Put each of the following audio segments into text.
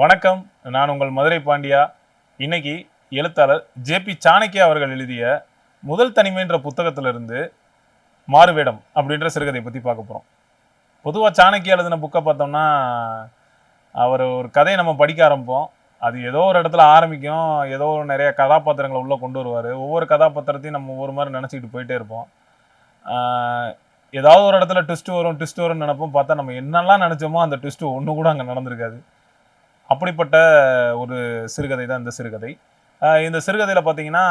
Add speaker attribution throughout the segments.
Speaker 1: வணக்கம். நான் உங்கள் மதுரை பாண்டியா. இன்னைக்கு எழுத்தாளர் ஜேபி சாணக்கியா அவர்கள் எழுதிய முதல் தனிமைன்ற புத்தகத்திலிருந்து மாறுவேடம் அப்படின்ற சிறுகதை பற்றி பார்க்க போகிறோம் பொதுவாக சாணக்கியா எழுதின புக்கை பார்த்தோம்னா அவர் ஒரு கதையை நம்ம படிக்க ஆரம்பிப்போம். அது ஏதோ ஒரு இடத்துல ஆரம்பிக்கும். ஏதோ ஒரு நிறைய கதாபாத்திரங்களை உள்ளே கொண்டு வருவார். ஒவ்வொரு கதாபாத்திரத்தையும் நம்ம ஒவ்வொரு மாதிரி நினச்சிக்கிட்டு போயிட்டே இருப்போம். ஏதாவது ஒரு இடத்துல ட்விஸ்ட் வரும் ட்விஸ்ட் வரும்னு நினைப்போம். பார்த்தா நம்ம என்னெல்லாம் நினச்சோமோ அந்த ட்விஸ்ட்டு ஒன்று கூட அங்கே நடந்திருக்காது. அப்படிப்பட்ட ஒரு சிறுகதை தான் இந்த சிறுகதை. இந்த சிறுகதையில் பார்த்தீங்கன்னா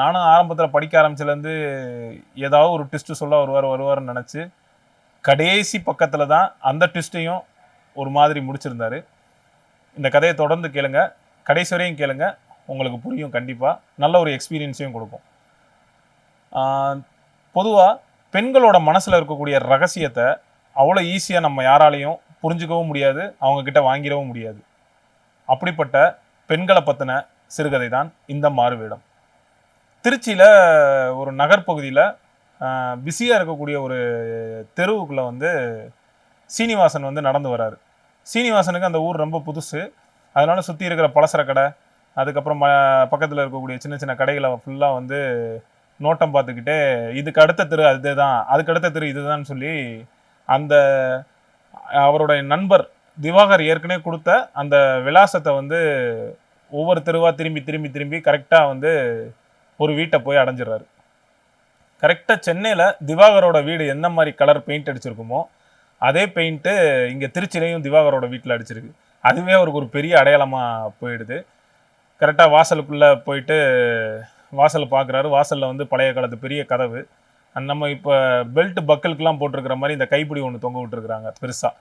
Speaker 1: நானும் ஆரம்பத்தில் படிக்க ஆரம்பிச்சதுலேருந்து ஏதாவது ஒரு ட்விஸ்ட்டு சொல்ல வருவார் வருவார்னு நினச்சி கடைசி பக்கத்தில் தான் அந்த ட்விஸ்ட்டையும் ஒரு மாதிரி முடிச்சிருந்தார். இந்த கதையை தொடர்ந்து கேளுங்க. கடைசி வரையும் கேளுங்க. உங்களுக்கு புரியும் கண்டிப்பாக நல்ல ஒரு எக்ஸ்பீரியன்ஸையும் கொடுக்கும். பொதுவாக பெண்களோட மனசில் இருக்கக்கூடிய ரகசியத்தை அவ்வளோ ஈஸியாக நம்ம யாராலையும் புரிஞ்சுக்கவும் முடியாது. அவங்கக்கிட்ட வாங்கிடவும் முடியாது. அப்படிப்பட்ட பெண்களை பற்றின சிறுகதை தான் இந்த மாறுவேடம். திருச்சியில் ஒரு நகர்ப்பகுதியில் பிஸியாக இருக்கக்கூடிய ஒரு தெருவுக்குள்ளே வந்து சீனிவாசன் வந்து நடந்து வராரு. சீனிவாசனுக்கு அந்த ஊர் ரொம்ப புதுசு. அதனால் சுற்றி இருக்கிற பலசர கடை அதுக்கப்புறம் பக்கத்தில் இருக்கக்கூடிய சின்ன சின்ன கடைகளை ஃபுல்லாக வந்து நோட்டம் பார்த்துக்கிட்டே இதுக்கு அடுத்த தெரு அதுதான் அதுக்கு அடுத்த தெரு இதுதான் சொல்லி அந்த அவருடைய நண்பர் திவாகர் ஏற்கனவே கொடுத்த அந்த விலாசத்தை வந்து ஒவ்வொரு தெருவாக திரும்பி திரும்பி திரும்பி கரெக்டாக வந்து ஒரு வீட்டை போய் அடைஞ்சிடுறாரு. கரெக்டாக சென்னையில் திவாகரோட வீடு என்ன மாதிரி கலர் பெயிண்ட் அடிச்சிருக்குமோ அதே பெயிண்ட்டு இங்கே திருச்சிலையும் திவாகரோட வீட்டில் அடிச்சிருக்கு. அதுவே அவருக்கு ஒரு பெரிய அடையாளமாக போயிடுது. கரெக்டாக வாசலுக்குள்ளே போயிட்டு வாசல் பார்க்குறாரு வாசலில் வந்து பழைய காலத்து பெரிய கதவு. நம்ம இப்போ பெல்ட் பக்கலுக்குலாம் போட்டிருக்கிற மாதிரி இந்த கைப்பிடி ஒன்று தொங்க விட்டுருக்குறாங்க பெருசாக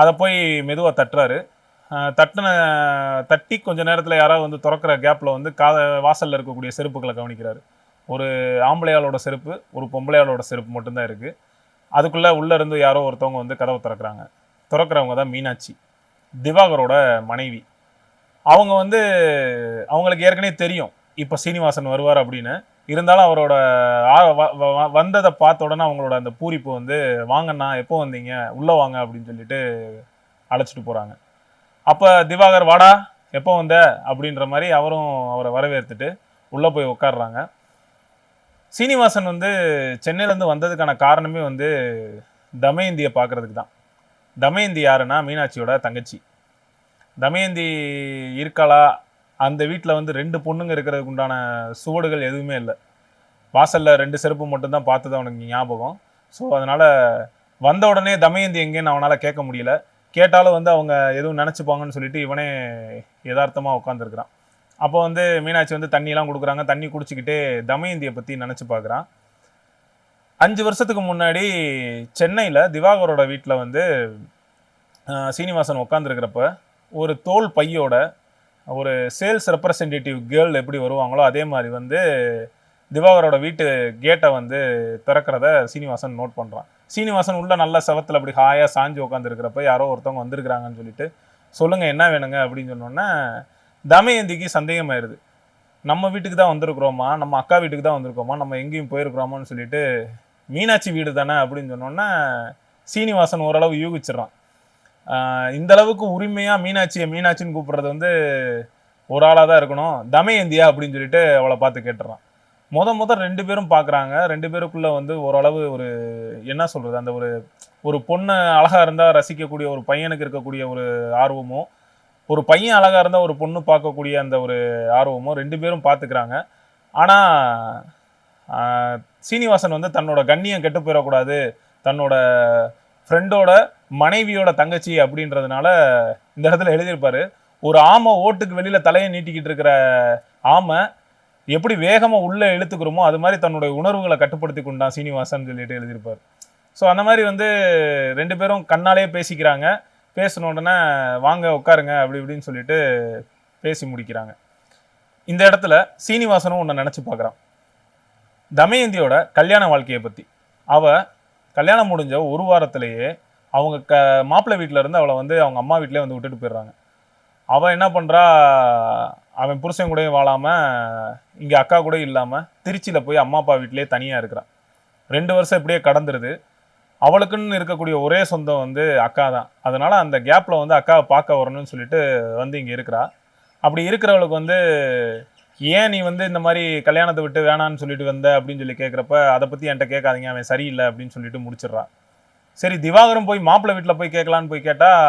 Speaker 1: அதை போய் மெதுவாக தட்டுறாரு. தட்டின தட்டி கொஞ்ச நேரத்தில் யாராவது வந்து திறக்கிற கேப்பில் வந்து காத வாசலில் இருக்கக்கூடிய செருப்புகளை கவனிக்கிறாரு. ஒரு ஆம்பளையாளோட செருப்பு ஒரு பொம்பளையாளோட செருப்பு மட்டும்தான் இருக்குது அதுக்குள்ளே உள்ளேருந்து யாரோ ஒருத்தவங்க வந்து கதவை திறக்கிறாங்க. திறக்கிறவங்க தான் மீனாட்சி. திவாகரோட மனைவி. அவங்க வந்து அவங்களுக்கு ஏற்கனவே தெரியும். இப்போ சீனிவாசன் வருவார் அப்படின்னு. இருந்தாலும் அவரோட வ- வ- வந்ததை பார்த்த உடனே அவங்களோட அந்த பூரிப்பு வந்து வாங்கண்ணா எப்போ வந்தீங்க? உள்ளே வாங்க அப்படின்னு சொல்லிட்டு அழைச்சிட்டு போகிறாங்க அப்போ திவாகர் வாடா எப்போ வந்த? அப்படின்ற மாதிரி அவரும் அவரை வரவேற்றுட்டு உள்ளே போய் உட்காடுறாங்க சீனிவாசன் வந்து சென்னையிலேருந்து வந்ததுக்கான காரணமே வந்து தமயந்தியை பார்க்கறதுக்கு தான். தமயந்தி யாருன்னா? மீனாட்சியோட தங்கச்சி. தமயந்தி இருக்காளா? அந்த வீட்டில் வந்து ரெண்டு பொண்ணுங்க இருக்கிறதுக்கு உண்டான சுவடுகள் எதுவுமே இல்லை. வாசலில் ரெண்டு செருப்பு மட்டும்தான் பார்த்தது அவனுக்கு ஞாபகம். ஸோ அதனால் வந்த உடனே தமயந்தி எங்கேன்னு அவனால் கேட்க முடியல. கேட்டாலும் வந்து அவங்க எதுவும் நினச்சிப்பாங்கன்னு சொல்லிட்டு இவனே யதார்த்தமாக உட்காந்துருக்குறான் அப்போ வந்து மீனாட்சி வந்து தண்ணியெல்லாம் கொடுக்குறாங்க. தண்ணி குடிச்சிக்கிட்டே தமயந்தியை பற்றி நினச்சி பார்க்குறான். அஞ்சு வருஷத்துக்கு முன்னாடி சென்னையில் திவாகரோட வீட்டில் வந்து சீனிவாசன் உட்காந்துருக்கிறப்ப ஒரு தோல் பையோட ஒரு சேல்ஸ் ரெப்ரசன்டேட்டிவ் கேர்ள் எப்படி வருவாங்களோ அதே மாதிரி வந்து திவாகரோட வீட்டு கேட்டை வந்து திறக்கிறத சீனிவாசன் நோட் பண்ணுறான் சீனிவாசன் உள்ள நல்ல செவத்தில் அப்படி ஹாயாக சாஞ்சு உட்காந்துருக்கிறப்ப யாரோ ஒருத்தவங்க வந்திருக்கிறாங்கன்னு சொல்லிட்டு சொல்லுங்கள் என்ன வேணுங்க? அப்படின்னு சொன்னோன்னே தமயந்திக்கு சந்தேகமாயிருது. நம்ம வீட்டுக்கு தான் வந்திருக்கிறோமா? நம்ம அக்கா வீட்டுக்கு தான் வந்திருக்கோமா? நம்ம எங்கேயும் போயிருக்கிறோமான்னு சொல்லிட்டு மீனாட்சி வீடு தானே? அப்படின்னு சொன்னோன்னே சீனிவாசன் ஓரளவு யூகிச்சிடுறான். இந்த அளவுக்கு உரிமையாக மீனாட்சியை மீனாட்சின்னு கூப்பிடுறது வந்து ஒரு ஆளாக தான் இருக்கணும். தமயந்தியா அப்படின்னு சொல்லிட்டு அவளை பார்த்து கேட்டுறான். முத முத ரெண்டு பேரும் பார்க்குறாங்க. ரெண்டு பேருக்குள்ள வந்து ஓரளவு ஒரு என்ன சொல்கிறது அந்த ஒரு ஒரு பொண்ணு அழகாக இருந்தால் ரசிக்கக்கூடிய ஒரு பையனுக்கு இருக்கக்கூடிய ஒரு ஆர்வமோ ஒரு பையன் அழகாக இருந்தால் ஒரு பொண்ணு பார்க்கக்கூடிய அந்த ஒரு ஆர்வமோ ரெண்டு பேரும் பார்த்துக்கிறாங்க. ஆனால் சீனிவாசன் வந்து தன்னோட கண்ணியம் கெட்டு போயிடக்கூடாது. தன்னோட ஃப்ரெண்டோட மனைவியோட தங்கச்சி அப்படின்றதுனால இந்த இடத்துல எழுதியிருப்பாரு. ஒரு ஆமை ஓட்டுக்கு வெளியில் தலையை நீட்டிக்கிட்டு இருக்கிற ஆமை எப்படி வேகமாக உள்ளே இழுத்துக்கிறோமோ அது மாதிரி தன்னுடைய உணர்வுகளை கட்டுப்படுத்தி கொண்டான் சீனிவாசன் சொல்லிட்டு எழுதியிருப்பார். ஸோ அந்த மாதிரி வந்து ரெண்டு பேரும் கண்ணாலே பேசிக்கிறாங்க. பேசின உடனே வாங்க உட்காருங்க அப்படி இப்படின்னு சொல்லிட்டு பேசி முடிக்கிறாங்க. இந்த இடத்துல சீனிவாசனும் ஒன்று நினச்சி பார்க்குறான். தமயந்தியோட கல்யாண வாழ்க்கையை பற்றி அவ கல்யாணம் முடிஞ்ச ஒரு வாரத்திலேயே அவங்க க மாப்பிள்ளை வீட்டில் இருந்து அவளை வந்து அவங்க அம்மா வீட்டிலே வந்து விட்டுட்டு போயிடுறாங்க. அவன் என்ன பண்ணுறா அவன் புருஷன் கூடயும் வாழாமல் இங்கே அக்கா கூட இல்லாமல் திருச்சியில் போய் அம்மா அப்பா வீட்டிலே தனியாக இருக்கிறான் ரெண்டு வருஷம் இப்படியே கடந்துருது. அவளுக்குன்னு இருக்கக்கூடிய ஒரே சொந்தம் வந்து அக்கா தான். அதனால் அந்த கேப்பில் வந்து அக்காவை பார்க்க வரணும்னு சொல்லிட்டு வந்து இங்கே இருக்கிறா. அப்படி இருக்கிறவளுக்கு வந்து ஏன் நீ வந்து இந்த மாதிரி கல்யாணத்தை விட்டு வேணான்னு சொல்லிட்டு வந்த அப்படின்னு சொல்லி கேட்குறப்ப அதை பற்றி என்கிட்ட கேட்காதீங்க அவன் சரியில்லை அப்படின்னு சொல்லிட்டு முடிச்சிடுறான். சரி திவாகரம் போய் மாப்பிள்ளை வீட்டில் போய் கேட்கலான்னு போய் கேட்டால்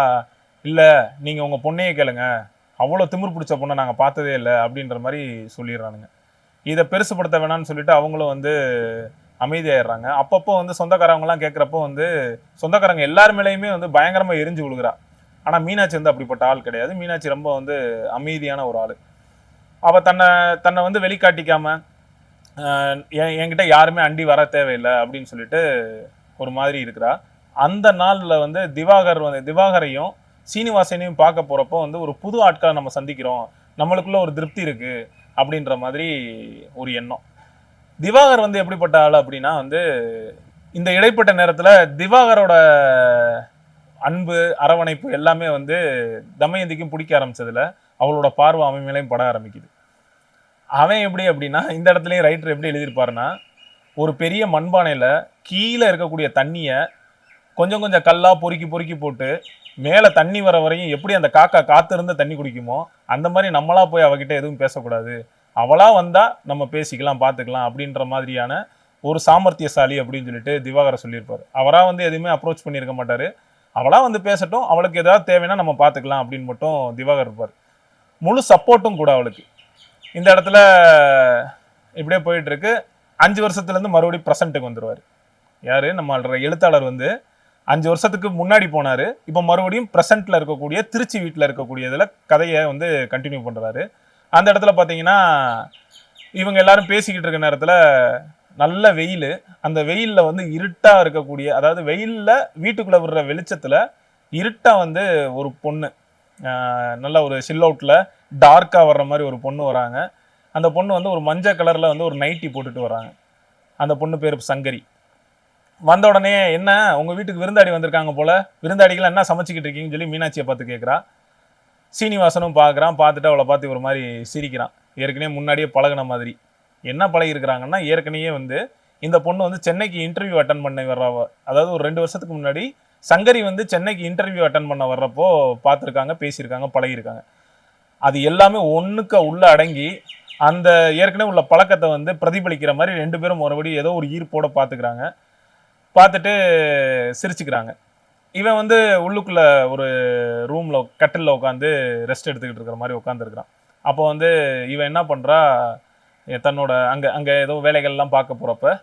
Speaker 1: இல்லை நீங்கள் உங்கள் பொண்ணையே கேளுங்க. அவ்வளோ திமிர் பிடிச்ச பொண்ணை நாங்கள் பார்த்ததே இல்லை அப்படின்ற மாதிரி சொல்லிடுறானுங்க. இதை பெருசுப்படுத்த வேணாம்னு சொல்லிட்டு அவங்களும் வந்து அமைதியாயிடுறாங்க. அப்பப்போ வந்து சொந்தக்காரவங்கலாம் கேட்குறப்போ வந்து சொந்தக்காரங்க எல்லார் மேலேயுமே வந்து பயங்கரமாக எரிஞ்சு விழுகிறா. ஆனால் மீனாட்சி வந்து அப்படிப்பட்ட ஆள் கிடையாது. மீனாட்சி ரொம்ப வந்து அமைதியான ஒரு ஆள். அவள் தன்னை தன்னை வந்து வெளிக்காட்டிக்காம என் என்கிட்ட யாருமே அண்டி வர தேவையில்லை அப்படின்னு சொல்லிட்டு ஒரு மாதிரி இருக்கிறா. அந்த நாளில் வந்து திவாகர் வந்து திவாகரையும் சீனிவாசனையும் பார்க்க போகிறப்போ வந்து ஒரு புது ஆட்களை நம்ம சந்திக்கிறோம். நம்மளுக்குள்ள ஒரு திருப்தி இருக்குது அப்படின்ற மாதிரி ஒரு எண்ணம். திவாகர் வந்து எப்படிப்பட்ட ஆள் அப்படின்னா வந்து இந்த இடைப்பட்ட நேரத்தில் திவாகரோட அன்பு அரவணைப்பு எல்லாமே வந்து தமயந்திக்கும் பிடிக்க ஆரம்பிச்சதுல அவளோட பார்வை அமைமையிலையும் பட ஆரம்பிக்குது. அவன் எப்படி அப்படின்னா இந்த இடத்துலையும் ரைட்டர் எப்படி எழுதியிருப்பாருன்னா ஒரு பெரிய மண்பானையில் கீழே இருக்கக்கூடிய தண்ணியை கொஞ்சம் கொஞ்சம் கல்லா பொறுக்கி பொறுக்கி போட்டு மேலே தண்ணி வர வரையும் எப்படி அந்த காக்கா காத்திருந்து தண்ணி குடிக்குமோ அந்த மாதிரி நம்மளா போய் அவகிட்ட எதுவும் பேசக்கூடாது. அவளாக வந்தால் நம்ம பேசிக்கலாம் பார்த்துக்கலாம் அப்படின்ற மாதிரியான ஒரு சாமர்த்தியசாலி அப்படின்னு சொல்லிட்டு திவாகரை சொல்லியிருப்பார். அவராக வந்து எதுவுமே அப்ரோச் பண்ணியிருக்க மாட்டார். அவளாக வந்து பேசட்டும் அவளுக்கு ஏதாவது தேவைன்னா நம்ம பார்த்துக்கலாம் அப்படின்னு மட்டும் திவாகர் இருப்பார். முழு சப்போர்ட்டும் கூட அவளுக்கு. இந்த இடத்துல இப்படியே போயிட்டு இருக்கு அஞ்சு வருஷத்துலேருந்து மறுபடியும் ப்ரெசண்ட்டுக்கு வந்துடுவார் யார்? நம்ம எழுத்தாளர் வந்து அஞ்சு வருஷத்துக்கு முன்னாடி போனாரு. இப்போ மறுபடியும் ப்ரெசண்ட்டில் இருக்கக்கூடிய திருச்சி வீட்டில் இருக்கக்கூடியதில் கதையை வந்து கண்டினியூ பண்ணுறாரு அந்த இடத்துல பார்த்தீங்கன்னா இவங்க எல்லாரும் பேசிக்கிட்டு இருக்க நேரத்தில் நல்ல வெயில். அந்த வெயிலில் வந்து இருட்டாக இருக்கக்கூடிய அதாவது வெயிலில் வீட்டுக்குள்ளே விடுற வெளிச்சத்தில் இருட்டாக வந்து ஒரு பொண்ணு. நல்ல ஒரு சில்லவுட்டில் டார்க்காக வர்ற மாதிரி ஒரு பொண்ணு வராங்க. அந்த பொண்ணு வந்து ஒரு மஞ்சள் கலரில் வந்து ஒரு நைட்டி போட்டுட்டு வராங்க. அந்த பொண்ணு பேர் சங்கரி. வந்த உடனே என்ன? உங்கள் வீட்டுக்கு விருந்தாடி வந்திருக்காங்க போல்? விருந்தாடிகள் என்ன சமைச்சிக்கிட்டு இருக்கீங்கன்னு சொல்லி மீனாட்சியை பார்த்து கேட்குறா சீனிவாசனும் பார்க்குறான் பார்த்துட்டு அவளை பார்த்து ஒரு மாதிரி சிரிக்கிறான். ஏற்கனவே முன்னாடியே பழகுன மாதிரி. என்ன பழகிருக்கிறாங்கன்னா ஏற்கனவே வந்து இந்த பொண்ணு வந்து சென்னைக்கு இன்டர்வியூ அட்டன் பண்ண வர்றவ அதாவது ஒரு ரெண்டு வருஷத்துக்கு முன்னாடி சங்கரி வந்து சென்னைக்கு இன்டர்வியூ அட்டன் பண்ண வர்றப்போ பார்த்துருக்காங்க பேசியிருக்காங்க பழகிருக்காங்க அது எல்லாமே ஒன்றுக்க உள்ளே அடங்கி அந்த ஏற்கனவே உள்ள பழக்கத்தை வந்து பிரதிபலிக்கிற மாதிரி ரெண்டு பேரும் மறுபடி ஏதோ ஒரு ஈர்ப்போட பார்த்துக்கிறாங்க பார்த்துட்டு சிரிச்சுக்கிறாங்க. இவன் வந்து உள்ளுக்குள்ள ஒரு ரூமில் கட்டிலில் உட்காந்து ரெஸ்ட் எடுத்துக்கிட்டு இருக்கிற மாதிரி உட்காந்துருக்கிறான் அப்போ வந்து இவன் என்ன பண்ணுறா தன்னோட அங்கே அங்கே ஏதோ வேலைகள்லாம் பார்க்க போகிறப்ப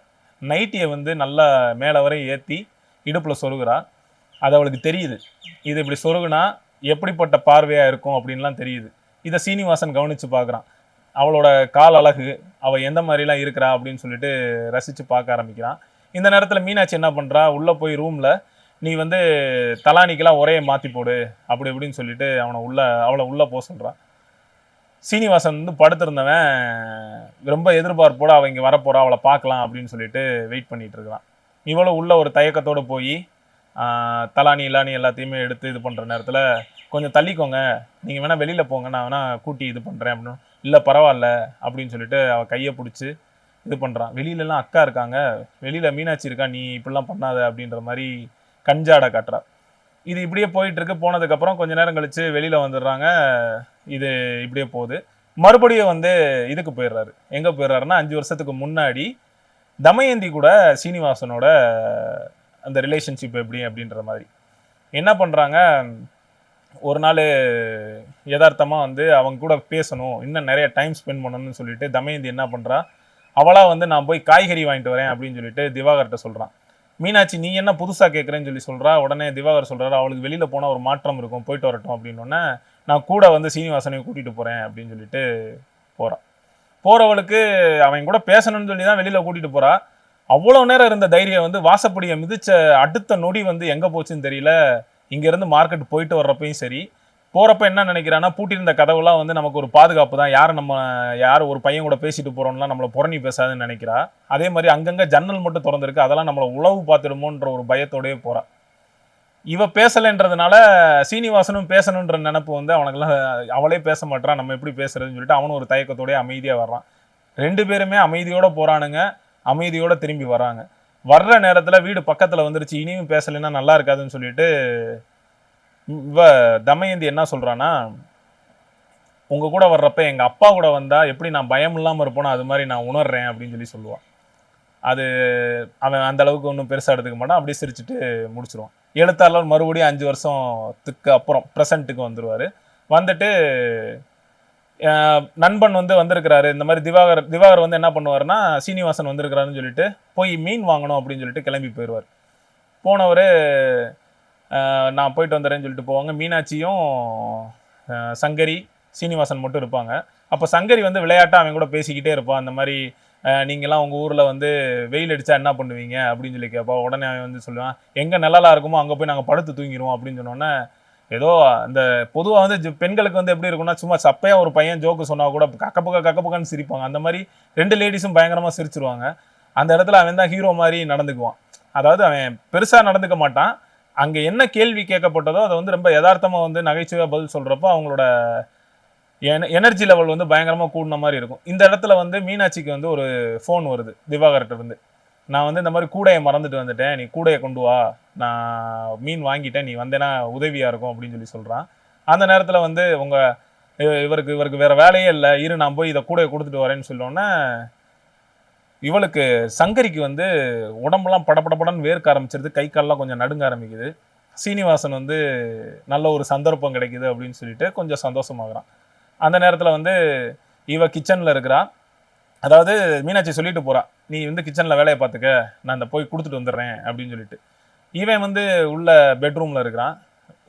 Speaker 1: நைட்டியை வந்து நல்லா மேலே வரை ஏற்றி இடுப்பில் சொருகுறா. அது அவளுக்கு தெரியுது. இது இப்படி சொருகுனா எப்படிப்பட்ட பார்வையாக இருக்கும் அப்படின்லாம் தெரியுது. இதை சீனிவாசன் கவனித்து பார்க்குறான் அவளோட கால் அழகு அவள் எந்த மாதிரிலாம் இருக்கிறா அப்படின்னு சொல்லிட்டு ரசித்து பார்க்க ஆரம்பிக்கிறான். இந்த நேரத்தில் மீனாட்சி என்ன பண்ணுறா உள்ளே போய் ரூமில் நீ வந்து தலானிக்கெல்லாம் ஒரே மாற்றி போடு அப்படி இப்படின்னு சொல்லிட்டு அவனை உள்ள அவளை உள்ளே போக சொல்கிறான் சீனிவாசன் வந்து படுத்திருந்தவன் ரொம்ப எதிர்பார்ப்போட அவ இங்கே வரப்போகிறா அவளை பார்க்கலாம் அப்படின்னு சொல்லிட்டு வெயிட் பண்ணிகிட்டு இருக்கிறான். இவளும் உள்ள ஒரு தயக்கத்தோடு போய் தலானி இலானி எல்லாத்தையுமே எடுத்து இது பண்ணுற நேரத்தில் கொஞ்சம் தள்ளிக்கோங்க. நீங்கள் வேணால் வெளியில் போங்க. நான் வேணால் கூட்டி இது பண்ணுறேன் அப்படின்னு. இல்லை பரவாயில்ல அப்படின்னு சொல்லிட்டு அவள் கையை பிடிச்சி இது பண்ணுறான் வெளியிலலாம் அக்கா இருக்காங்க. வெளியில் மீனாட்சி இருக்கா? நீ இப்படிலாம் பண்ணாத அப்படின்ற மாதிரி கஞ்சாட காட்டுறா. இது இப்படியே போயிட்டுருக்கு. போனதுக்கப்புறம் கொஞ்சம் கொஞ்ச நேரம் கழித்து வெளியில் வந்துடுறாங்க. இது இப்படியே போகுது. மறுபடியும் வந்து இதுக்கு போயிடுறாரு. எங்கே போயிடுறாருன்னா அஞ்சு வருஷத்துக்கு முன்னாடி தமயந்தி கூட சீனிவாசனோட அந்த ரிலேஷன்ஷிப் எப்படி அப்படின்ற மாதிரி. என்ன பண்ணுறாங்க ஒரு நாள் யதார்த்தமாக வந்து அவங்க கூட பேசணும் இன்னும் நிறைய டைம் ஸ்பெண்ட் பண்ணணும்னு சொல்லிட்டு தமயந்தி என்ன பண்ணுறா அவளாக வந்து நான் போய் காய்கறி வாங்கிட்டு வரேன் அப்படின்னு சொல்லிட்டு திவாகர்கிட்ட சொல்கிறான் மீனாட்சி நீ என்ன புதுசாக கேட்குறேன்னு சொல்லி சொல்கிறா உடனே திவாகர் சொல்கிறாரு அவளுக்கு வெளியில் போனால் ஒரு மாற்றம் இருக்கும் போயிட்டு வரட்டும் அப்படின்னோடனே நான் கூட வந்து சீனிவாசனையும் கூட்டிகிட்டு போகிறேன் அப்படின்னு சொல்லிட்டு போகிறான் போகிறவளுக்கு அவன் கூட பேசணும்னு சொல்லி தான் வெளியில் கூட்டிகிட்டு போகிறா அவ்வளோ நேரம் இருந்த தைரியம் வந்து வாசப்படியை மிதித்த அடுத்த நொடி வந்து எங்கே போச்சுன்னு தெரியல. இங்கேருந்து மார்க்கெட் போயிட்டு வர்றப்பையும் சரி போகிறப்ப என்ன நினைக்கிறான்னா பூட்டியிருந்த கதவுலாம் வந்து நமக்கு ஒரு பாதுகாப்பு தான். யார் நம்ம யார் ஒரு பையன் கூட பேசிட்டு போகிறோம்லாம் நம்மளை புறணி பேசாதுன்னு நினைக்கிறா. அதே மாதிரி அங்கங்கே ஜன்னல் மட்டும் திறந்துருக்கு. அதெல்லாம் நம்மளை உழவு பார்த்துடுமோன்ற ஒரு பயத்தோடயே போகிறான் இவ பேசலைன்றதுனால சீனிவாசனும் பேசணுன்ற நினப்பு வந்து அவனுக்குலாம் அவளே பேச மாட்றான் நம்ம எப்படி பேசுறதுன்னு சொல்லிட்டு அவனும் ஒரு தயக்கத்தோடய அமைதியாக வர்றான். ரெண்டு பேருமே அமைதியோடு போகிறானுங்க அமைதியோடு திரும்பி வராங்க வர்ற நேரத்தில் வீடு பக்கத்தில் வந்துருச்சு இனியும் பேசலைன்னா நல்லா இருக்காதுன்னு சொல்லிட்டு இவ தமயந்தி என்ன சொல்கிறான்னா உங்கள் கூட வர்றப்ப எங்கள் அப்பா கூட வந்தால் எப்படி நான் பயம் இல்லாமல் இருப்போனோ அது மாதிரி நான் உணர்றேன் அப்படின்னு சொல்லி சொல்லுவான் அது அவன் அந்த அளவுக்கு ஒன்றும் பெருசாக எடுத்துக்க மாட்டான் அப்படியே சிரிச்சுட்டு முடிச்சிருவான். எழுத்தாளர் மறுபடியும் அஞ்சு வருஷத்துக்கு அப்புறம் ப்ரெசண்ட்டுக்கு வந்துடுவார் வந்துட்டு நண்பன் வந்து வந்திருக்கிறாரு. இந்த மாதிரி திவாகர் திவாகர் வந்து என்ன பண்ணுவாருன்னா சீனிவாசன் வந்திருக்கிறாருன்னு சொல்லிட்டு போய் மீன் வாங்கணும் அப்படின்னு சொல்லிட்டு கிளம்பி போயிடுவார். போனவர் நான் போயிட்டு வந்துடுறேன்னு சொல்லிட்டு போவாங்க. மீனாட்சியும் சங்கரி சீனிவாசன் மட்டும் இருப்பாங்க. அப்போ சங்கரி வந்து விளையாட்டாக அவன் கூட பேசிக்கிட்டே இருப்பான். அந்த மாதிரி நீங்களாம் உங்கள் ஊரில் வந்து வெயில் அடித்தா என்ன பண்ணுவீங்க? அப்படின்னு சொல்லி கேட்பா. உடனே அவன் வந்து சொல்லுவான் எங்கே நிழலாக இருக்குமோ அங்கே போய் நாங்கள் படுத்து தூங்கிடுவோம் அப்படின்னு சொன்னோன்னே ஏதோ அந்த பொதுவாக வந்து பெண்களுக்கு வந்து எப்படி இருக்கும்னா சும்மா சப்பையா ஒரு பையன் ஜோக்கு சொன்னால் கூட கக்கப்பக்க கக்கப்புக்கன்னு சிரிப்பாங்க. அந்த மாதிரி ரெண்டு லேடிஸும் பயங்கரமாக சிரிச்சிருவாங்க. அந்த இடத்துல அவன் தான் ஹீரோ மாதிரி நடந்துக்குவான். அதாவது அவன் பெருசாக நடந்துக்க மாட்டான். அங்கே என்ன கேள்வி கேட்கப்பட்டதோ அதை வந்து ரொம்ப யதார்த்தமாக வந்து நகைச்சுவையாக பதில் சொல்கிறப்போ அவங்களோட எனர்ஜி லெவல் வந்து பயங்கரமாக கூடின மாதிரி இருக்கும். இந்த இடத்துல வந்து மீனாட்சிக்கு வந்து ஒரு ஃபோன் வருது திவாகர்கிட்ட இருந்து. நான் வந்து இந்த மாதிரி கூடையை மறந்துட்டு வந்துட்டேன். நீ கூடையை கொண்டு வா. நான் மீன் வாங்கிட்டேன். நீ வந்தேன்னா உதவியாக இருக்கும் அப்படின்னு சொல்லி சொல்கிறான் அந்த நேரத்தில் வந்து உங்கள் இவருக்கு இவருக்கு வேறு வேலையே இல்லை. இரு நான் போய் இதை கூடையை கொடுத்துட்டு வரேன்னு சொல்லோன்னே இவளுக்கு சங்கரிக்கு வந்து உடம்பெல்லாம் படப்படப்படன்னு வேர்க்க ஆரம்பிச்சிருது. கை கால்லாம் கொஞ்சம் நடுங்க ஆரம்பிக்குது. சீனிவாசன் வந்து நல்ல ஒரு சந்தர்ப்பம் கிடைக்குது அப்படின்னு சொல்லிட்டு கொஞ்சம் சந்தோஷமாகறான். அந்த நேரத்தில் வந்து இவ கிச்சனில் இருக்கிறான் அதாவது மீனாட்சி சொல்லிட்டு போகிறா நீ வந்து கிச்சனில் வேலையை பார்த்துக்க நான் அந்த போய் கொடுத்துட்டு வந்துடுறேன் அப்படின்னு சொல்லிட்டு. இவன் வந்து உள்ள பெட்ரூமில் இருக்கிறான்.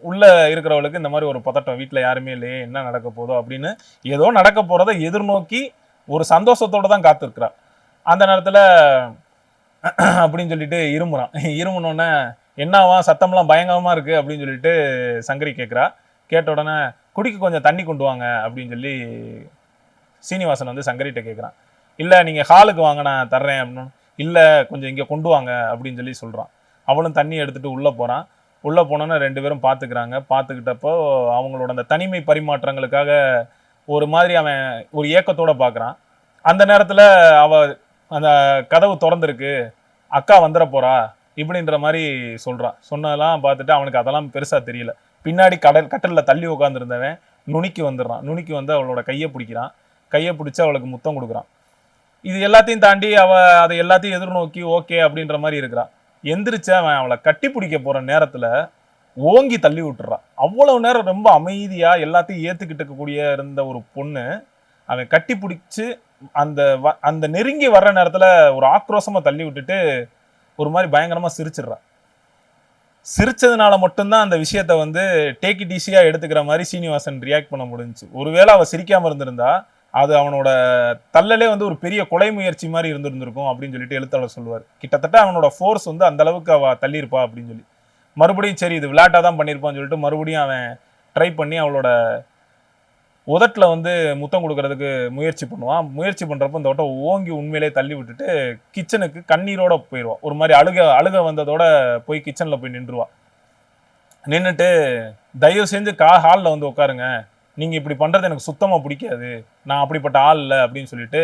Speaker 1: உள்ளே இருக்கிறவளுக்கு இந்த மாதிரி ஒரு பதட்டம் வீட்டில் யாருமே இல்லையே என்ன நடக்க போதோ அப்படின்னு ஏதோ நடக்க போகிறத எதிர்நோக்கி ஒரு சந்தோஷத்தோடு தான் காத்திருக்கிறா. அந்த நேரத்தில் அப்படின்னு சொல்லிட்டு இருமுறான். இருமுனோடனே என்னவா சத்தம்லாம் பயங்கரமாக இருக்கு அப்படின்னு சொல்லிட்டு சங்கரி கேட்குறா கேட்ட உடனே குடிக்க கொஞ்சம் தண்ணி கொண்டு வாங்க அப்படின்னு சொல்லி சீனிவாசன் வந்து சங்கரிகிட்ட கேட்குறான் இல்லை நீங்கள் ஹாலுக்கு வாங்க நான் தர்றேன் அப்படின்னு. இல்லை கொஞ்சம் இங்கே கொண்டு வாங்க அப்படின்னு சொல்லி சொல்கிறான் அவளும் தண்ணி எடுத்துட்டு உள்ளே போகிறான் உள்ளே போனோன்னே ரெண்டு பேரும் பார்த்துக்கிறாங்க பார்த்துக்கிட்டப்போ அவங்களோட அந்த தனிமை பரிமாற்றங்களுக்காக ஒரு மாதிரி அவன் ஒரு ஏக்கத்தோட பார்க்குறான் அந்த நேரத்தில் அவ அந்த கதவு திறந்துருக்கு. அக்கா வந்துட போகிறா இப்படின்ற மாதிரி சொல்கிறான் சொன்னதெல்லாம் பார்த்துட்டு அவனுக்கு அதெல்லாம் பெருசாக தெரியல. பின்னாடி கடல் கட்டலில் தள்ளி உட்காந்துருந்தவன் நுனிக்கு வந்துடுறான். நுனிக்கு வந்து அவளோட கையை பிடிக்கிறான். கையை பிடிச்சி அவளுக்கு முத்தம் கொடுக்குறான். இது எல்லாத்தையும் தாண்டி அவ அதை எல்லாத்தையும் எதிர்நோக்கி ஓகே அப்படின்ற மாதிரி இருக்கிறான் எந்திரிச்சு அவன் அவளை கட்டி பிடிக்க போற நேரத்துல ஓங்கி தள்ளி விட்டுறான் அவ்வளவு நேரம் ரொம்ப அமைதியா எல்லாத்தையும் ஏத்துக்கிட்டு இருக்கக்கூடிய இருந்த ஒரு பொண்ணு அவன் கட்டி பிடிச்சு அந்த வ- அந்த நெருங்கி வர்ற நேரத்துல ஒரு ஆக்ரோஷமா தள்ளி விட்டுட்டு ஒரு மாதிரி பயங்கரமா சிரிச்சிடுறான் சிரிச்சதுனால மட்டும்தான் அந்த விஷயத்த வந்து டேக் இட் ஈஸியா எடுத்துக்கிற மாதிரி சீனிவாசன் ரியாக்ட் பண்ண முடிஞ்சுச்சு. ஒருவேளை அவ சிரிக்காம இருந்திருந்தா அது அவனோட தள்ளலே வந்து ஒரு பெரிய கொலை முயற்சி மாதிரி இருந்திருந்திருக்கும் அப்படின்னு சொல்லிட்டு எழுத்தாளர் சொல்லுவார். கிட்டத்தட்ட அவனோட ஃபோர்ஸ் வந்து அந்த அளவுக்கு அவ தள்ளியிருப்பா அப்படின்னு சொல்லி. மறுபடியும் சரி இது விளையாட்டாக தான் பண்ணியிருப்பான்னு சொல்லிட்டு மறுபடியும் அவன் ட்ரை பண்ணி அவளோட உதட்டில் வந்து முத்தம் கொடுக்கறதுக்கு முயற்சி பண்ணுவான். முயற்சி பண்ணுறப்போ இந்த ஓட்ட ஓங்கி உண்மையிலே தள்ளி விட்டுட்டு கிச்சனுக்கு கண்ணீரோட போயிடுவான் ஒரு மாதிரி அழுக அழுக வந்ததோட போய் கிச்சனில் போய் நின்றுவான். நின்றுட்டு தயவு செஞ்சு கா ஹாலில் வந்து உட்காருங்க. நீங்கள் இப்படி பண்ணுறது எனக்கு சுத்தமாக பிடிக்காது. நான் அப்படிப்பட்ட ஆள் இல்லை அப்படின்னு சொல்லிட்டு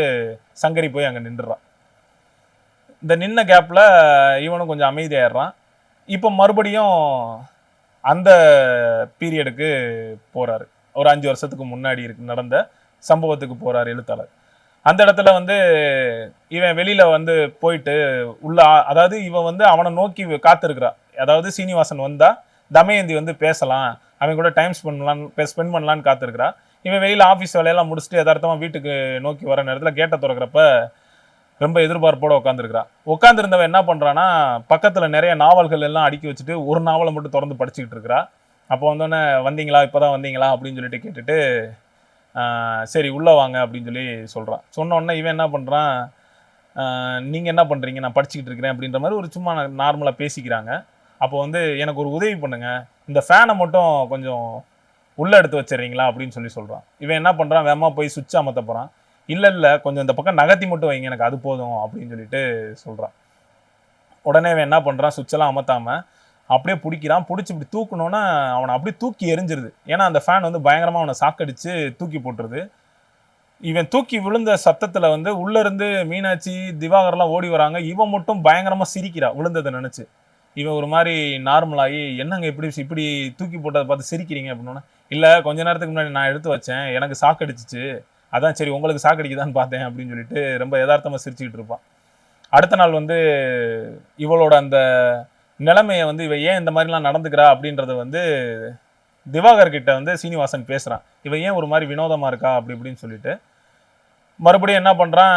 Speaker 1: சங்கரி போய் அங்கே நின்றுறான். இந்த நின்ன கேப்பில் இவனும் கொஞ்சம் அமைதியாயிடுறான். இப்போ மறுபடியும் அந்த பீரியடுக்கு போகிறாரு ஒரு அஞ்சு வருஷத்துக்கு முன்னாடி இருக்கு நடந்த சம்பவத்துக்கு போகிறார் எழுத்தாளர். அந்த இடத்துல வந்து இவன் வெளியில் வந்து போயிட்டு உள்ள அதாவது இவன் வந்து அவனை நோக்கி காத்திருக்கிறான் அதாவது சீனிவாசன் வந்தால் தமயந்தி வந்து பேசலாம் அவன் கூட டைம் ஸ்பெண்ட் பண்ணலாம் ஸ்பெண்ட் பண்ணலான்னு காத்திருக்கிறா. இவன் வெளியில் ஆஃபீஸ் வேலையெல்லாம் முடிச்சுட்டு எதார்த்தமாக வீட்டுக்கு நோக்கி வர நேரத்தில் கேட்டை திறக்கிறப்ப ரொம்ப எதிர்பார்ப்போட உட்காந்துருக்கிறா உட்காந்துருந்தவன் என்ன பண்ணுறான்னா பக்கத்தில் நிறைய நாவல்கள் எல்லாம் அடுக்கி வச்சுட்டு ஒரு நாவலை மட்டும் திறந்து படிச்சுக்கிட்டு இருக்கிறா. அப்போ வந்தோடனே வந்தீங்களா? இப்போ தான் வந்தீங்களா? அப்படின்னு சொல்லிட்டு கேட்டுட்டு சரி உள்ளே வாங்க அப்படின்னு சொல்லி சொல்கிறான் சொன்னோடனே இவன் என்ன பண்ணுறான் நீங்கள் என்ன பண்ணுறீங்க நான் படிச்சுக்கிட்டு இருக்கிறேன் அப்படின்ற மாதிரி ஒரு சும்மா நார்மலாக பேசிக்கிறாங்க. அப்போ வந்து எனக்கு ஒரு உதவி பண்ணுங்க. இந்த ஃபேனை மட்டும் கொஞ்சம் உள்ள எடுத்து வச்சிடுறீங்களா? அப்படின்னு சொல்லி சொல்கிறான் இவன் என்ன பண்ணுறான் வேமா போய் சுவிட்ச் அமர்த்த போகிறான் இல்லை இல்லை கொஞ்சம் இந்த பக்கம் நகர்த்தி மட்டும் வைங்க. எனக்கு அது போதும் அப்படின்னு சொல்லிட்டு சொல்கிறான் உடனே இவன் என்ன பண்ணுறான் சுவிட்செல்லாம் எல்லாம் அப்படியே பிடிக்கிறான். பிடிச்சி இப்படி தூக்கணுன்னா அவனை அப்படியே தூக்கி எரிஞ்சிருது. ஏன்னா அந்த ஃபேன் வந்து பயங்கரமாக அவனை சாக்கடிச்சு தூக்கி போட்டுருது. இவன் தூக்கி விழுந்த சத்தத்தில் வந்து உள்ளேருந்து மீனாட்சி திவாகர்லாம் ஓடி வராங்க. இவன் மட்டும் பயங்கரமாக சிரிக்கிறா விழுந்ததை நினச்சி. இவன் ஒரு மாதிரி நார்மலாகி என்னங்க இப்படி இப்படி தூக்கி போட்டதை பார்த்து சிரிக்கிறீங்க? அப்படின்னா இல்லை கொஞ்ச நேரத்துக்கு முன்னாடி நான் எடுத்து வச்சேன். எனக்கு சாக்கடிச்சிச்சு அதான் சரி உங்களுக்கு சாக்கடிக்குதான்னு பார்த்தேன் அப்படின்னு சொல்லிட்டு ரொம்ப யதார்த்தமாக சிரிச்சுக்கிட்டு இருப்பான். அடுத்த நாள் வந்து இவளோட அந்த நிலைமையை வந்து இவ ஏன் இந்த மாதிரிலாம் நடந்துக்கிறா அப்படின்றத வந்து திவாகர் கிட்ட வந்து சீனிவாசன் பேசுகிறான் இவன் ஏன் ஒரு மாதிரி வினோதமாக இருக்கா? அப்படி இப்படின்னு சொல்லிட்டு. மறுபடியும் என்ன பண்ணுறான்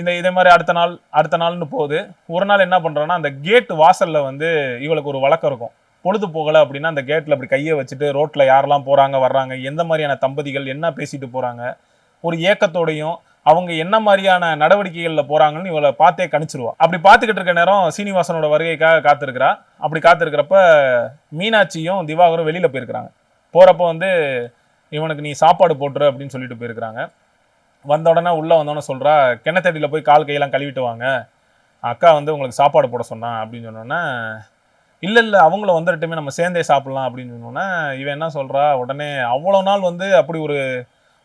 Speaker 1: இந்த இதே மாதிரி அடுத்த நாள் அடுத்த நாள்னு போகுது. ஒரு நாள் என்ன பண்ணுறோன்னா அந்த கேட் வாசலில் வந்து இவளுக்கு ஒரு வழக்கம் இருக்கும். பொழுது போகலை அப்படின்னா அந்த கேட்டில் அப்படி கையை வச்சுட்டு ரோட்டில் யாரெல்லாம் போகிறாங்க வர்றாங்க எந்த மாதிரியான தம்பதிகள் என்ன பேசிட்டு போகிறாங்க ஒரு ஏக்கத்தோடையும் அவங்க என்ன மாதிரியான நடவடிக்கைகளில் போகிறாங்கன்னு இவளை பார்த்தே கணிச்சிருவா. அப்படி பார்த்துக்கிட்டு இருக்க நேரம் சீனிவாசனோட வருகைக்காக காத்திருக்கிறா. அப்படி காத்திருக்கிறப்ப மீனாட்சியும் திவாகரும் வெளியில் போயிருக்கிறாங்க. போகிறப்ப வந்து இவனுக்கு நீ சாப்பாடு போட்டுரு அப்படின்னு சொல்லிட்டு போயிருக்கிறாங்க. வந்த உடனே உள்ளே வந்தோடனே சொல்கிறா கிணத்தடியில் போய் கால் கையெல்லாம் கழுவிட்டு வாங்க. அக்கா வந்து உங்களுக்கு சாப்பாடு போட சொன்னான் அப்படின்னு சொன்னோன்னே இல்லை இல்லை அவங்களும் வந்துட்டுமே நம்ம சேர்ந்தே சாப்பிட்லாம் அப்படின்னு சொன்னோன்னே இவன் என்ன சொல்கிறா உடனே அவ்வளோ நாள் வந்து அப்படி ஒரு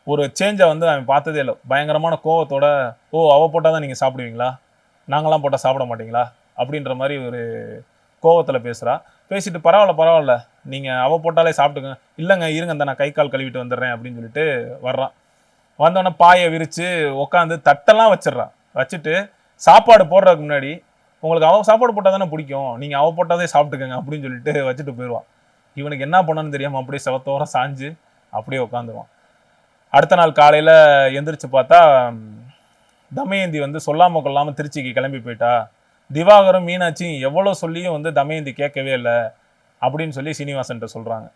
Speaker 1: ஒரு சேஞ்சை வந்து அவன் பார்த்ததே இல்லை. பயங்கரமான கோவத்தோட ஓ அவள் போட்டால் தான் நீங்கள் சாப்பிடுவீங்களா? நாங்களாம் போட்டால் சாப்பிட மாட்டீங்களா? அப்படின்ற மாதிரி ஒரு கோவத்தில் பேசுகிறா பேசிட்டு பரவாயில்ல பரவாயில்ல. நீங்கள் அவள் போட்டாலே சாப்பிட்டுங்க இல்லைங்க இருங்க இந்த நான் கை கால் கழுவிட்டு வந்துடுறேன் அப்படின்னு சொல்லிட்டு வர்றான் வந்தோடனே பாயை விரித்து உட்காந்து தட்டெல்லாம் வச்சிடுறான். வச்சுட்டு சாப்பாடு போடுறதுக்கு முன்னாடி உங்களுக்கு அவ சாப்பாடு போட்டால் தானே பிடிக்கும்? நீங்கள் அவ போட்டாதே சாப்பிட்டுக்கங்க அப்படின்னு சொல்லிட்டு வச்சுட்டு போயிடுவான். இவனுக்கு என்ன பண்ணணும்னு தெரியாமல் அப்படியே செவத்தோரம் சாஞ்சு அப்படியே உட்காந்துருவான் அடுத்த நாள் காலையில் எந்திரிச்சு பார்த்தா தமயந்தி வந்து சொல்லாமல் கொள்ளாமல் திருச்சிக்கு கிளம்பி போயிட்டா. திவாகரும் மீனாட்சியும் எவ்வளோ சொல்லியும் வந்து தமயந்தி கேட்கவே இல்லை அப்படின்னு சொல்லி சீனிவாசன்கிட்ட சொல்கிறாங்க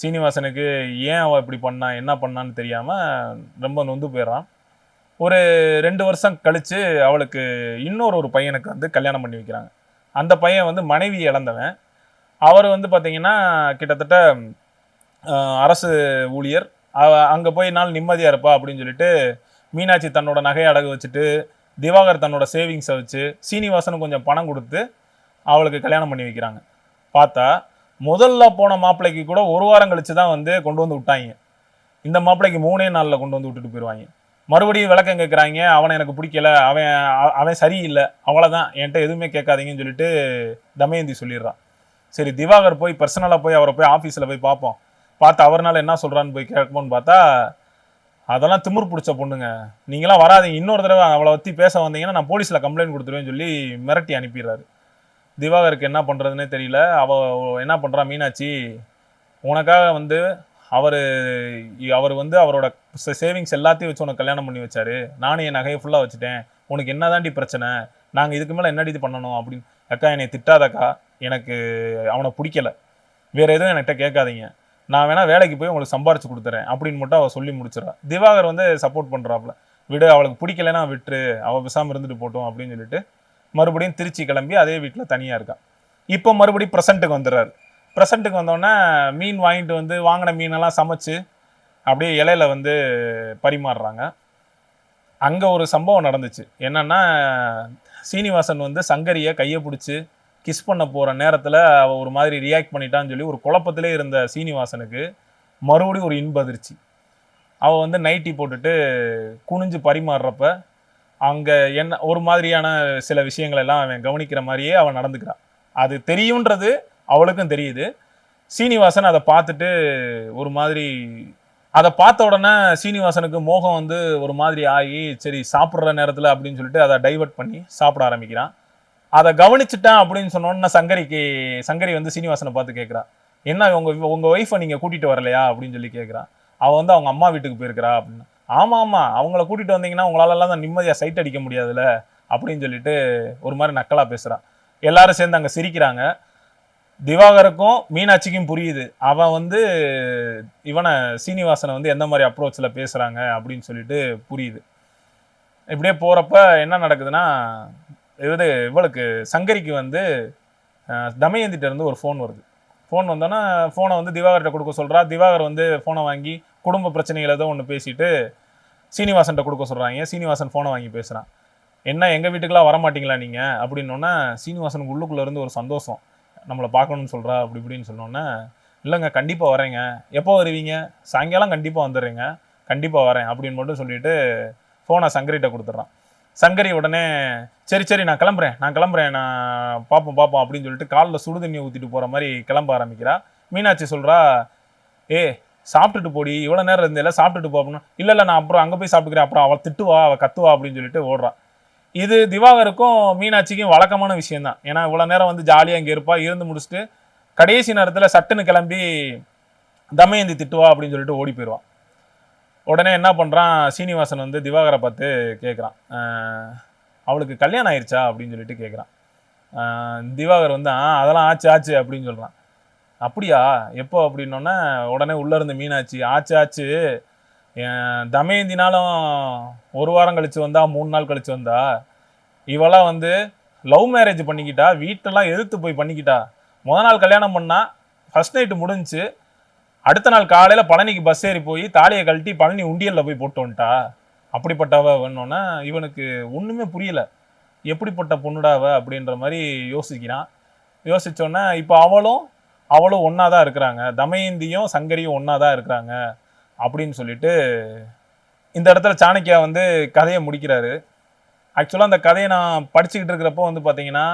Speaker 1: சீனிவாசனுக்கு ஏன் அவள் இப்படி பண்ணா என்ன பண்ணான்னு தெரியாமல் ரொம்ப நொந்து போயிடறான். ஒரு ரெண்டு வருஷம் கழித்து அவளுக்கு இன்னொரு ஒரு பையனுக்கு வந்து கல்யாணம் பண்ணி வைக்கிறாங்க. அந்த பையன் வந்து மனைவி இழந்தவன். அவர் வந்து பார்த்திங்கன்னா கிட்டத்தட்ட அரசு ஊழியர். அவ அங்கே போய் நாள் நிம்மதியாக இருப்பா அப்படின்னு சொல்லிட்டு மீனாட்சி தன்னோட நகையை அடகு வச்சுட்டு திவாகர் தன்னோட சேவிங்ஸை வச்சு சீனிவாசனும் கொஞ்சம் பணம் கொடுத்து அவளுக்கு கல்யாணம் பண்ணி வைக்கிறாங்க. பார்த்தா முதல்ல போன மாப்பிள்ளைக்கு கூட ஒரு வாரம் கழிச்சு தான் வந்து கொண்டு வந்து விட்டாங்க. இந்த மாப்பிள்ளைக்கு மூணே நாளில் கொண்டு வந்து விட்டுட்டு போயிடுவாங்க மறுபடியும் விளக்கம் கேட்குறாங்க அவனை எனக்கு பிடிக்கல அவன் அவன் சரியில்லை அவ்வளோதான் என்கிட்ட எதுவுமே கேட்காதீங்கன்னு சொல்லிட்டு தமயந்தி சொல்லிடுறான் சரி திவாகர் போய் பர்சனலாக போய் அவரை போய் ஆஃபீஸில் போய் பார்ப்போம். பார்த்து அவர்னால என்ன சொல்கிறான்னு போய் கேட்போம்னு பார்த்தா அதெல்லாம் திமிர் பிடிச்ச பொண்ணுங்க. நீங்களாம் வராதீங்க இன்னொரு தடவை அவளை பற்றி பேச வந்தீங்கன்னா நான் போலீஸில் கம்ப்ளைண்ட் கொடுத்துருவேன்னு சொல்லி மிரட்டி அனுப்பிடுறாரு. திவாகருக்கு என்ன பண்ணுறதுனே தெரியல. அவ என்ன பண்ணுறா மீனாட்சி? உனக்காக வந்து அவர் அவர் வந்து அவரோட சேவிங்ஸ் எல்லாத்தையும் வச்சு உனக்கு கல்யாணம் பண்ணி வச்சாரு. நானும் என் நகையை ஃபுல்லாக வச்சுட்டேன். உனக்கு என்னதாண்டி பிரச்சனை? நாங்கள் இதுக்கு மேலே என்னடி இது பண்ணணும் அப்படின்னு. அக்கா என்னை திட்டாதக்கா. எனக்கு அவனை பிடிக்கல. வேறு எதுவும் என்கிட்ட கேட்காதீங்க. நான் வேணால் வேலைக்கு போய் உங்களுக்கு சம்பாரிச்சு கொடுத்துறேன் அப்படின்னு மட்டும் அவள் சொல்லி முடிச்சிடறா. திவாகர் வந்து சப்போர்ட் பண்ணுறாப்புல விடு அவளுக்கு பிடிக்கலைன்னா விட்டுரு. அவள் பேசாமல் இருந்துட்டு போட்டோம் அப்படின்னு சொல்லிட்டு மறுபடியும் திருச்சி கிளம்பி அதே வீட்டில் தனியாக இருக்கான் இப்போ மறுபடியும் ப்ரெசண்ட்டுக்கு வந்துடுறாரு ப்ரெசண்ட்டுக்கு வந்தோடனே மீன் வாங்கிட்டு வந்து வாங்கின மீனெல்லாம் சமைச்சு அப்படியே இலையில வந்து பரிமாறுறாங்க. அங்கே ஒரு சம்பவம் நடந்துச்சு. என்னன்னா சீனிவாசன் வந்து சங்கரியை கையை பிடிச்சி கிஸ் பண்ண போகிற நேரத்தில் அவள் ஒரு மாதிரி ரியாக்ட் பண்ணிட்டான்னு சொல்லி ஒரு குழப்பத்திலே இருந்த சீனிவாசனுக்கு மறுபடியும் ஒரு இன்பதிர்ச்சி அவள் வந்து நைட்டி போட்டுட்டு குனிஞ்சு பரிமாறுறப்ப அங்கே என்ன ஒரு மாதிரியான சில விஷயங்கள் எல்லாம் அவன் கவனிக்கிற மாதிரியே அவன் நடந்துக்கிறான் அது தெரியுன்றது அவளுக்கும் தெரியுது. சீனிவாசன் அதை பார்த்துட்டு ஒரு மாதிரி அதை பார்த்த உடனே சீனிவாசனுக்கு மோகம் வந்து ஒரு மாதிரி ஆகி சரி சாப்பிட்ற நேரத்தில் அப்படின்னு சொல்லிட்டு அதை டைவர்ட் பண்ணி சாப்பிட ஆரம்பிக்கிறான். அதை கவனிச்சுட்டான் அப்படின்னு சொன்னோன்னே சங்கரிக்கு சங்கரி வந்து சீனிவாசனை பார்த்து கேட்குறா என்ன உங்கள் உங்கள் ஒய்ஃபை நீங்கள் கூட்டிட்டு வரலையா? அப்படின்னு சொல்லி கேட்குறான் அவள் வந்து அவங்க அம்மா வீட்டுக்கு போயிருக்கிறா அப்படின்னு. ஆமாம் ஆமாம் அவங்கள கூட்டிகிட்டு வந்தீங்கன்னா உங்களால எல்லாம் தான் நிம்மதியாக சைட் அடிக்க முடியாதுல்ல அப்படின்னு சொல்லிட்டு ஒரு மாதிரி நக்கலாக பேசுகிறான் எல்லாரும் சேர்ந்து அங்கே சிரிக்கிறாங்க. திவாகருக்கும் மீனாட்சிக்கும் புரியுது. அவன் வந்து இவனை சீனிவாசனை வந்து எந்த மாதிரி அப்ரோச்சில் பேசுகிறாங்க அப்படின்னு சொல்லிட்டு புரியுது. இப்படியே போகிறப்ப என்ன நடக்குதுன்னா இது இவளுக்கு சங்கரிக்கு வந்து அஹ், தமயந்திட்ட இருந்து ஒரு ஃபோன் வருது. ஃபோன் வந்தோன்னா ஃபோனை வந்து திவாகர்கிட்ட கொடுக்க சொல்கிறா திவாகர் வந்து ஃபோனை வாங்கி குடும்ப பிரச்சனைகள் ஏதோ ஒன்று பேசிட்டு சீனிவாசன்கிட்ட கொடுக்க சொல்கிறாங்க சீனிவாசன் ஃபோனை வாங்கி பேசுறான்? என்ன எங்கள் வீட்டுக்கெல்லாம் வர மாட்டீங்களா நீங்க? அப்படின்னோன்னா சீனிவாசனுக்கு உள்ளுக்குள்ளேருந்து ஒரு சந்தோஷம். நம்மளை பார்க்கணும்னு சொல்கிறா அப்படி இப்படின்னு சொன்னோன்னே இல்லைங்க கண்டிப்பாக வரேங்க. எப்போ வருவீங்க? சாயங்காலம் கண்டிப்பாக வந்துடுறேங்க. கண்டிப்பாக வரேன் அப்படின்னு மட்டும் சொல்லிட்டு ஃபோனை சங்கரிகிட்ட கொடுத்துட்றான். சங்கரி உடனே சரி சரி நான் கிளம்புறேன். நான் கிளம்புறேன். நான் பார்ப்போம் பார்ப்போம் அப்படின்னு சொல்லிட்டு காலில் சுடு தண்ணி ஊற்றிட்டு போகிற மாதிரி கிளம்ப ஆரம்பிக்கிறா. மீனாட்சி சொல்கிறா ஏ சாப்பிட்டுட்டு போடி இவ்வளோ நேரம் இருந்தேல சாப்பிட்டுட்டு போ அப்படின்னா. இல்லை இல்லை நான் அப்புறம் அங்கே போய் சாப்பிட்டுக்கிறேன் அப்புறம் அவள் திட்டுவா அவள் கத்துவா அப்படின்னு சொல்லிட்டு ஓடுறான் இது திவாகருக்கும் மீனாட்சிக்கும் வழக்கமான விஷயம்தான். ஏன்னா இவ்வளோ நேரம் வந்து ஜாலியாக இங்கே இருப்பா இருந்து முடிச்சுட்டு கடைசி நேரத்தில் சட்டுன்னு கிளம்பி தமயந்தி திட்டுவா அப்படின்னு சொல்லிட்டு ஓடி போயிடுவான் உடனே என்ன பண்ணுறான் சீனிவாசன் வந்து திவாகரை பார்த்து கேட்குறான் அவளுக்கு கல்யாணம் ஆயிடுச்சா அப்படின்னு சொல்லிட்டு கேட்குறான் திவாகர் வந்து ஆ அதெல்லாம் ஆச்சு ஆச்சு அப்படின்னு சொல்கிறான் அப்படியா? எப்போ அப்படின்னோடனே உடனே உள்ளே இருந்த மீனாச்சு ஆச்சு ஆச்சு. என் தமயந்தினாலும் ஒரு வாரம் கழித்து வந்தா மூணு நாள் கழித்து வந்தா? இவெல்லாம் வந்து லவ் மேரேஜ் பண்ணிக்கிட்டா வீட்டெல்லாம் எதிர்த்து போய் பண்ணிக்கிட்டா? முத நாள் கல்யாணம் பண்ணால் ஃபர்ஸ்ட் நைட்டு முடிஞ்சு அடுத்த நாள் காலையில் பழனிக்கு பஸ் ஏறி போய் தாலியை கழட்டி பழனி உண்டியலில் போய் போட்டு வந்துட்டா? அப்படிப்பட்டவ வேணும்னா இவனுக்கு ஒன்றுமே புரியல. எப்படிப்பட்ட பொண்ணுடாவ அப்படின்ற மாதிரி யோசிக்கிறான். யோசிச்சோன்னே இப்போ அவளும் அவளும் ஒன்றா தான் இருக்கிறாங்க. தமயந்தியும் சங்கரியும் ஒன்றா தான் இருக்கிறாங்க அப்படின்னு சொல்லிட்டு இந்த இடத்துல சாணக்கியா வந்து கதையை முடிக்கிறாரு. ஆக்சுவலாக அந்த கதையை நான் படிச்சுக்கிட்டு இருக்கிறப்போ வந்து பார்த்தீங்கன்னா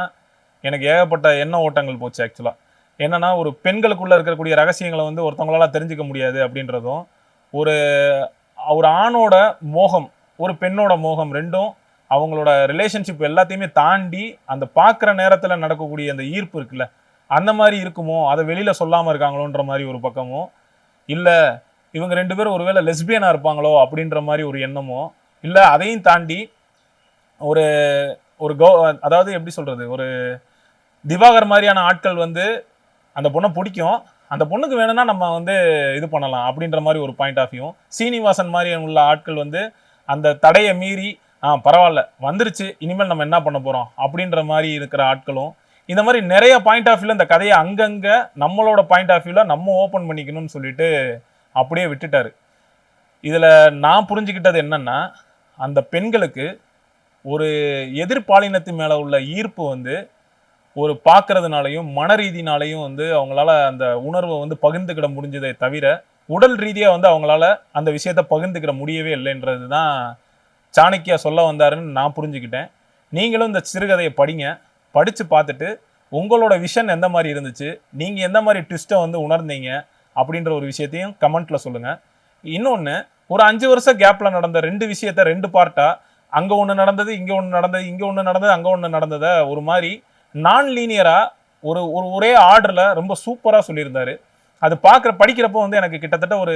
Speaker 1: எனக்கு ஏகப்பட்ட எண்ண ஓட்டங்கள் போச்சு ஆக்சுவலாக என்னன்னா ஒரு பெண்களுக்குள்ளே இருக்கக்கூடிய ரகசியங்களை வந்து ஒருத்தவங்களால தெரிஞ்சுக்க முடியாது அப்படின்றதும் ஒரு ஒரு ஆணோட மோகம் ஒரு பெண்ணோட மோகம் ரெண்டும் அவங்களோட ரிலேஷன்ஷிப் எல்லாத்தையுமே தாண்டி அந்த பார்க்குற நேரத்தில் நடக்கக்கூடிய அந்த ஈர்ப்பு இருக்குல்ல அந்த மாதிரி இருக்குமோ? அதை வெளியில் சொல்லாமல் இருக்காங்களோன்ற மாதிரி ஒரு பக்கமும் இல்லை இவங்க ரெண்டு பேரும் ஒருவேளை லெஸ்பியனாக இருப்பாங்களோ அப்படின்ற மாதிரி ஒரு எண்ணமோ? இல்லை அதையும் தாண்டி ஒரு ஒரு கோ அதாவது எப்படி சொல்கிறது ஒரு திவாகர் மாதிரியான ஆட்கள் வந்து அந்த பொண்ணை பிடிக்கும். அந்த பொண்ணுக்கு வேணும்னா நம்ம வந்து இது பண்ணலாம் அப்படின்ற மாதிரி ஒரு பாயிண்ட் ஆஃப் வியூ சீனிவாசன் மாதிரி உள்ள ஆட்கள் வந்து அந்த தடையை மீறி ஆ பரவாயில்ல வந்துருச்சு இனிமேல் நம்ம என்ன பண்ண போகிறோம் அப்படின்ற மாதிரி இருக்கிற ஆட்களும் இந்த மாதிரி நிறைய பாயிண்ட் ஆஃப் வியூவில் இந்த கதையை அங்கங்கே நம்மளோட பாயிண்ட் ஆஃப் வியூவில் நம்ம ஓப்பன் பண்ணிக்கணும்னு சொல்லிட்டு அப்படியே விட்டுட்டாரு. இதில் நான் புரிஞ்சுக்கிட்டது என்னென்னா அந்த பெண்களுக்கு ஒரு எதிர்பாலினத்து மேலே உள்ள ஈர்ப்பு வந்து ஒரு பார்க்கறதுனாலையும் மன ரீதினாலையும் வந்து அவங்களால அந்த உணர்வை வந்து பகிர்ந்துக்கிட முடிஞ்சதை தவிர உடல் ரீதியாக வந்து அவங்களால அந்த விஷயத்த பகிர்ந்துக்கிட முடியவே இல்லைன்றது தான் சாணக்கியா சொல்ல வந்தாருன்னு நான் புரிஞ்சுக்கிட்டேன். நீங்களும் இந்த சிறுகதையை படிங்க. படித்து பார்த்துட்டு உங்களோட விஷன் எந்த மாதிரி இருந்துச்சு? நீங்கள் எந்த மாதிரி ட்விஸ்ட்டை வந்து உணர்ந்தீங்க? அப்படின்ற ஒரு விஷயத்தையும் கமெண்ட்டில் சொல்லுங்கள் இன்னொன்று ஒரு அஞ்சு வருஷம் கேப்பில் நடந்த ரெண்டு விஷயத்த ரெண்டு பார்ட்டாக அங்கே ஒன்று நடந்தது இங்கே ஒன்று நடந்தது இங்கே ஒன்று நடந்தது அங்கே ஒன்று நடந்ததை ஒரு மாதிரி நான் லீனியராக ஒரு ஒரு ஒரே ஆர்டரில் ரொம்ப சூப்பராக சொல்லியிருந்தார். அது பார்க்குற படிக்கிறப்போ வந்து எனக்கு கிட்டத்தட்ட ஒரு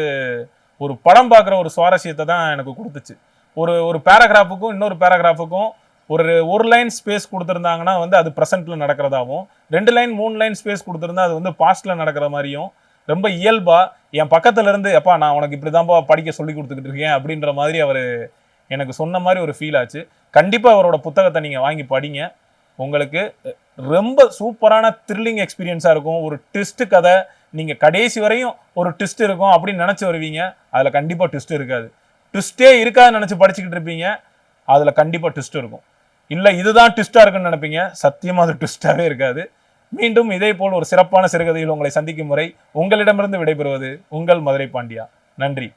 Speaker 1: ஒரு படம் பார்க்குற ஒரு சுவாரஸ்யத்தை தான் எனக்கு கொடுத்துச்சு. ஒரு ஒரு பேராகிராஃபுக்கும் இன்னொரு பேராகிராஃபுக்கும் ஒரு ஒரு லைன் ஸ்பேஸ் கொடுத்துருந்தாங்கன்னா வந்து அது ப்ரெசென்ட்டில் நடக்கிறதாகவும் ரெண்டு லைன் மூணு லைன் ஸ்பேஸ் கொடுத்துருந்தா அது வந்து பாஸ்ட்டில் நடக்கிற மாதிரியும் ரொம்ப இயல்பாக என் பக்கத்துல இருந்து எப்பா நான் உனக்கு இப்படிதான்ப்பா படிக்க சொல்லி கொடுத்துக்கிட்டு இருக்கேன் அப்படின்ற மாதிரி அவர் எனக்கு சொன்ன மாதிரி ஒரு ஃபீல் ஆச்சு. கண்டிப்பாக அவரோட புத்தகத்தை நீங்கள் வாங்கி படிங்க. உங்களுக்கு ரொம்ப சூப்பரான த்ரில்லிங் எக்ஸ்பீரியன்ஸாக இருக்கும். ஒரு ட்விஸ்ட் கதை நீங்கள் கடைசி வரையும் ஒரு ட்விஸ்ட் இருக்கும் அப்படின்னு நினச்சி வருவீங்க. அதில் கண்டிப்பாக ட்விஸ்ட் இருக்காது. ட்விஸ்ட்டே இருக்காதுன்னு நினச்சி படிச்சுக்கிட்டு இருப்பீங்க. அதில் கண்டிப்பாக ட்விஸ்ட் இருக்கும். இல்லை இதுதான் ட்விஸ்ட்டாக இருக்குன்னு நினைப்பீங்க? சத்தியமாக அது ட்விஸ்டாகவே இருக்காது. மீண்டும் இதே போல் ஒரு சிறப்பான சிறுகதையில் உங்களை சந்திக்கும் முறை உங்களிடமிருந்து விடைபெறுவது உங்கள் மதுரை பாண்டியா. நன்றி.